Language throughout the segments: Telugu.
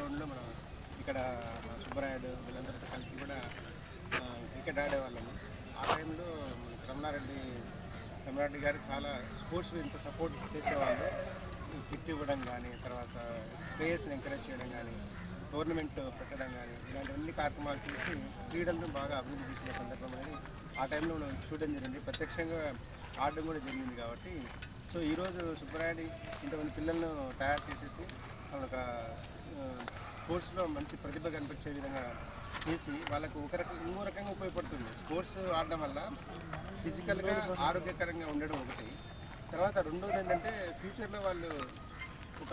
గ్రౌండ్లో మనం ఇక్కడ సుబ్బరాయుడు వీళ్ళందరితో కలిసి కూడా క్రికెట్ ఆడేవాళ్ళము. ఆ టైంలో రమణారెడ్డి రమణారెడ్డి గారు చాలా స్పోర్ట్స్ ఇంత సపోర్ట్ చేసేవాళ్ళు. కిట్ ఇవ్వడం కానీ తర్వాత ప్లేయర్స్ని ఎంకరేజ్ చేయడం కానీ టోర్నమెంట్ పెట్టడం కానీ ఇలాంటివన్నీ కార్యక్రమాలు చేసి క్రీడలను బాగా అభివృద్ధి చేసిన సందర్భం అనేది ఆ టైంలో మనం చూడడం జరిగింది. ప్రత్యక్షంగా ఆడడం కూడా జరిగింది కాబట్టి. సో ఈరోజు సుబ్బరాయుడి ఇంతమంది పిల్లలను తయారు చేసేసి వాళ్ళ స్పోర్ట్స్లో మంచి ప్రతిభ కనిపించే విధంగా చేసి వాళ్ళకు ఒక రకం ఇంకో రకంగా ఉపయోగపడుతుంది. స్పోర్ట్స్ ఆడడం వల్ల ఫిజికల్గా ఆరోగ్యకరంగా ఉండడం ఒకటి. తర్వాత రెండోది ఏంటంటే ఫ్యూచర్లో వాళ్ళు ఒక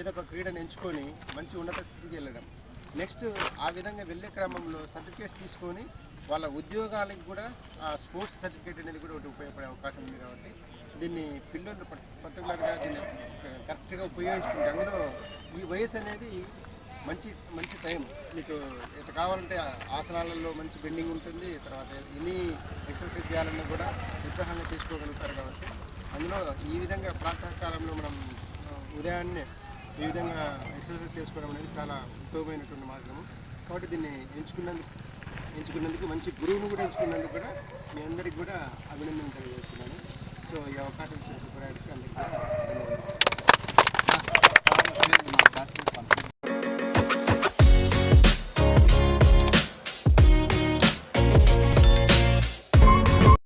ఏదో ఒక క్రీడను ఎంచుకొని మంచి ఉన్నత స్థితికి వెళ్ళడం. నెక్స్ట్ ఆ విధంగా వెళ్ళే క్రమంలో సర్టిఫికేట్స్ తీసుకొని వాళ్ళ ఉద్యోగాలకు కూడా ఆ స్పోర్ట్స్ సర్టిఫికేట్ అనేది కూడా ఒకటి ఉపయోగపడే అవకాశం ఉంది కాబట్టి దీన్ని పిల్లలు పర్టికులర్గా దీన్ని కరెక్ట్గా ఉపయోగించుకుంటే అందులో ఈ వయసు అనేది మంచి మంచి టైం. మీకు ఎంత కావాలంటే ఆసనాలలో మంచి బెండింగ్ ఉంటుంది తర్వాత ఎన్ని ఎక్సర్సైజ్ చేయాలన్నా కూడా ఉత్సాహంగా తీసుకోగలుగుతారు కాబట్టి అందులో ఈ విధంగా ప్రాతకాలంలో మనం ఉదయాన్నే ఈ విధంగా ఎక్సర్సైజ్ చేసుకోవడం అనేది చాలా ఉపయోగమైనటువంటి మార్గము కాబట్టి దీన్ని ఎంచుకున్నందుకు ఎంచుకున్నందుకు మంచి గురువును కూడా ఎంచుకున్నందుకు కూడా మీ అందరికీ కూడా అభినందన తెలియజేస్తున్నాను. సో ఈ అవకాశం చేసే అందరికీ కూడా